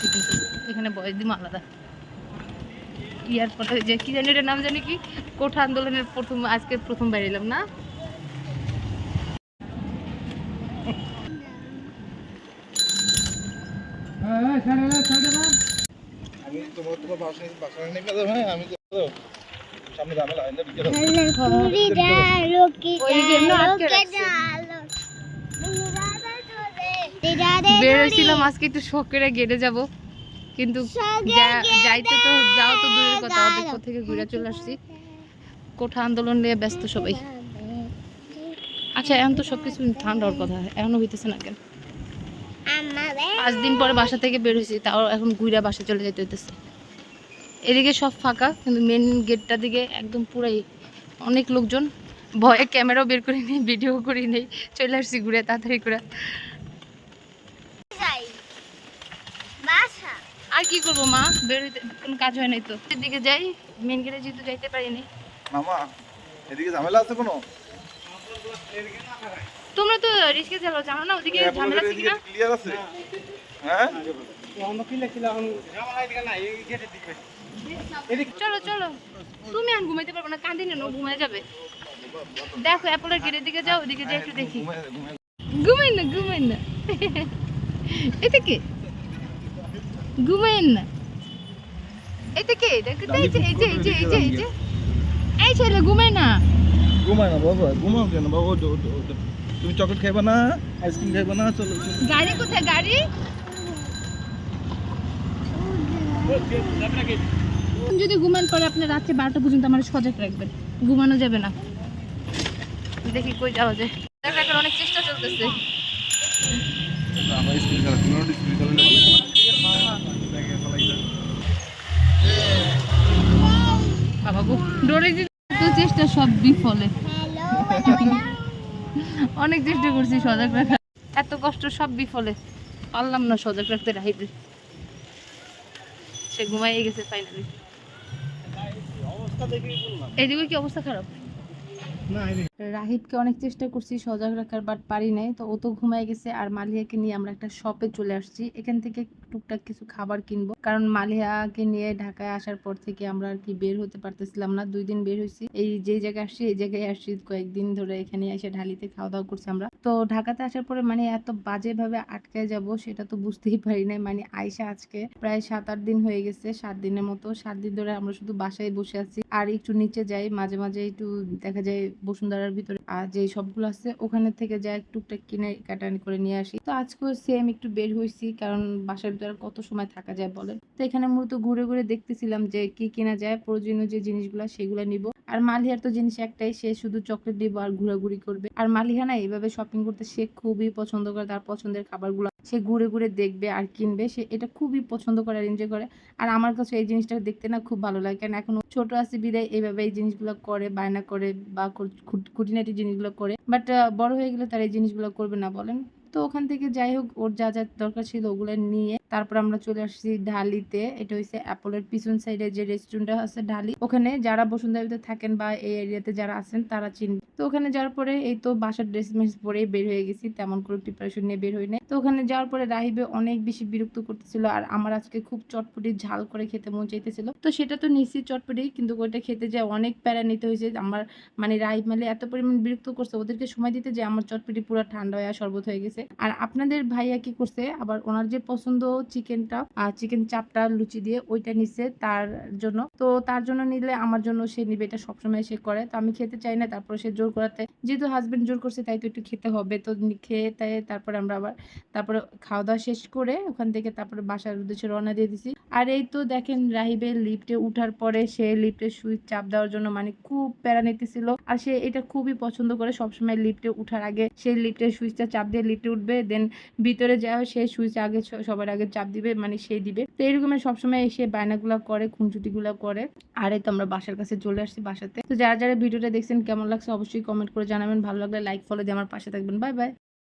করতেছি কিন্তু এখানে বয়স দিম আলাদা। ইয়ার পরে যে কি জানি এটার নাম জানি কি? কোঠা আন্দোলনের প্রথম আজকে প্রথম বেরিয়েলাম না? সামনে ঝামেলা হয় না বিকেলে ওইদিকে এমনি আটকে রাখছে। বেরোছিলাম আজকে একটু শখ করে গেটে যাব। কিন্তু যাইতে তো যাও তো দূরের কথা অর্ধেক থেকে ঘুরে চলে আসছি। কোঠা আন্দোলন নিয়ে ব্যস্ত সবাই। আচ্ছা এখন তো সবকিছু ঠান্ডার কথা এখনও হইতেছে না কেন? পাঁচ দিন পরে বাসা থেকে বের হয়েছি তাও এখন ঘুরে বাসা চলে যেতে হইতেছে। এদিকে সব ফাঁকা কিন্তু মেন গেটটার দিকে একদম পুরাই অনেক লোকজন। ভয়ে ক্যামেরাও বের করে নেই ভিডিও করি নেই। চলে আসছি ঘুরে তাড়াতাড়ি করে। আর কি করব মা? বের হইতে কোনো কাজ হয় নাই তো। এদিকে যাই মেন গেটে যেহেতু যাইতে পারিনি। মামা এদিকে ঝামেলা আছে কোনো? তোমরা তো রিস্কে চালাও জানো না? ওদিকে ঝামেলা আছে কিনা? ক্লিয়ার আছে? হ্যাঁ? চলো চলো। তুমি আর ঘুমাইতে পারবে না কান্দি নেন ও ঘুমাই যাবে। দেখো অ্যাপলের গেটের দিকে যাও ওদিকে যাই একটু দেখি। ঘুমায় না ঘুমাইন না। এটা কে? ঘুমাইন না। এটা কে? এই যে এই যে এই যে এই যে এই যে। এই ছেলে ঘুমাই না। ঘুমায় না বাবা ঘুমাও কেন বাবা? ওঠো ওঠো ওঠো। তুমি চকলেট খাইবা না? আইসক্রিম খাইবা না? চলো গাড়ি কোথায়? গাড়ি? যদি ঘুমান পরে আপনি রাত্রে বারোটা পর্যন্ত আমার সজাগ রাখবেন। ঘুমানো যাবে না। দেখি কই যাওয়া যায়। দেখ অনেক চেষ্টা চলতেছে। বাবা। ডরে তো চেষ্টা সব বিফলে। অনেক চেষ্টা করছি সজাগ রাখা। এত কষ্ট সব বিফলে। পারলাম না সজাগ রাখতে রাহিবে সে ঘুমাইয়ে গেছে ফাইনালি এদিকে কি অবস্থা খারাপ? রাহিবকে অনেক চেষ্টা করছি সজাগ রাখার বাট পারি নাই। তো ও তো ঘুমায় গেছে আর মালিয়াকে নিয়ে আমরা একটা শপে চলে আসছি। এখান থেকে টুকটাক কিছু খাবার কিনবো। কারণ মালিয়াকে নিয়ে ঢাকায় আসার পর থেকে আমরা আর কি বের হতে পারতেছিলাম না। দুই দিন বের হয়েছি এই যে জায়গায় আসছি, এই জায়গায় আসছি। কয়েকদিন ধরে এখানে এসে ঢালিতে খাওয়া দাওয়া করছি আমরা। তো ঢাকাতে আসার পরে মানে এত বাজে ভাবে আটকে যাব সেটা তো বুঝতেই পারি নাই। মানে আইসা আজকে প্রায় সাত আট দিন হয়ে গেছে, সাত দিনের মতো। সাত দিন ধরে আমরা শুধু বাসায় বসে আছি। আর একটু নিচে যাই, মাঝে মাঝে একটু দেখা যায় বসুন্ধরার ভিতরে। আর যে সবগুলো আছে, ওখানে থেকে যাই টুকটাক কিনে কাটানি করে নিয়ে আসি। তো আজকেও সেম একটু বের হয়েছি কারণ বাসার ভিতরে কত সময় থাকা যায় বলেন? তো এখানে মূলত ঘুরে ঘুরে দেখতেছিলাম যে কি কেনা যায়, প্রয়োজনীয় যে জিনিসগুলো, সেগুলো নিব। আর মালিহার তো জিনিস একটাই, সে শুধু চকলেট দিব আর ঘোরাঘুরি করবে। আর মালিহা না এইভাবে শপিং করতে সে খুবই পছন্দ করে, তার পছন্দের খাবারগুলো সে ঘুরে ঘুরে দেখবে আর কিনবে। সে এটা খুবই পছন্দ করে আর এনজয় করে। আর আমার কাছে এই জিনিসটা দেখতে না খুব ভালো লাগে কারণ এখন ছোট আছে বিদায়, এইভাবে এই জিনিসগুলো করে, বায়না করে বা খুট- খুট- খুঁটিনাটি জিনিসগুলো করে। বাট বড় হয়ে গেলে তার এই জিনিসগুলো করবে না বলেন। তো ওখান থেকে যাই হোক, ওর যা যা দরকার ছিল ওগুলো নিয়ে তারপর আমরা চলে আসছি ঢালিতে। এটা হচ্ছে অ্যাপলের পিছন সাইডে যে রেস্টুরেন্টটা আছে ঢালি, ওখানে যারা বসুন্ধরাতে থাকেন বা এই এরিয়াতে যারা আছেন তারা চিনবে তো ওখানে যাওয়ার পরে এই তো বাসার ড্রেস মেস পরেই বের হয়ে গেছি, তেমন করে প্রিপারেশন নিয়ে বের হই নাই। তো ওখানে যাওয়ার পরে রাহিবে অনেক বেশি বিরক্ত করতেছিল আর আমার আজকে খুব চটপটি ঝাল করে খেতে মন চাইতেছিল। তো সেটা তো নিশ্চিত চটপটি, কিন্তু ওইটা খেতে যায় অনেক প্যারা নিতে হয়েছে। আমার মানে রাহিব মালে এত পরিমাণ বিরক্ত করছে, ওদেরকে সময় দিতে যে আমার চটপটি পুরো ঠান্ডা হয়ে শরবত হয়ে গেছে। আর আপনাদের ভাইয়া কি করছে, আবার ওনার যে পছন্দ চিকেনটা আর চিকেন চাপটা লুচি দিয়ে ওইটা নিছে তার জন্য। তো তার জন্য নিলে আমার জন্য সে নিবে, এটা সবসময় সে করে। তো আমি খেতে চাই না, তারপর সে জোর করাতে যেহেতু হাজবেন্ড জোর করছে, তাই তো একটু খেতে হবে। তো খেয়ে তাই তারপরে আমরা আবার তারপরে খাওয়া দাওয়া শেষ করে ওখান থেকে তারপরে বাসার উদ্দেশ্যে রওনা দিয়ে দিছি। আর এই তো দেখেন রাহিবের লিফটে উঠার পরে সে লিফটের সুইচ চাপ দেওয়ার জন্য মানে খুব প্যারা নিতেছিল। আর সে এটা খুবই পছন্দ করে সবসময় লিফটে উঠার আগে। সেই লিফটের সুইচটা চাপ দিয়ে লিফটে উঠবে দেন ভিতরে যাও সে সুইচ আগে সবার আগে চাপ দিবে মানে সে দিবে। তো এরকম সবসময় এসে বায়নাগুলো করে খুনচুটিগুলো করে। আরে তো আমরা বাসার কাছে চলে আসছি বাসাতে। তো যারা যারা ভিডিওটা দেখছেন কেমন লাগছে অবশ্যই কমেন্ট করে জানাবেন। ভালো লাগলে লাইক ফলো দিয়ে আমার পাশে থাকবেন। Bye bye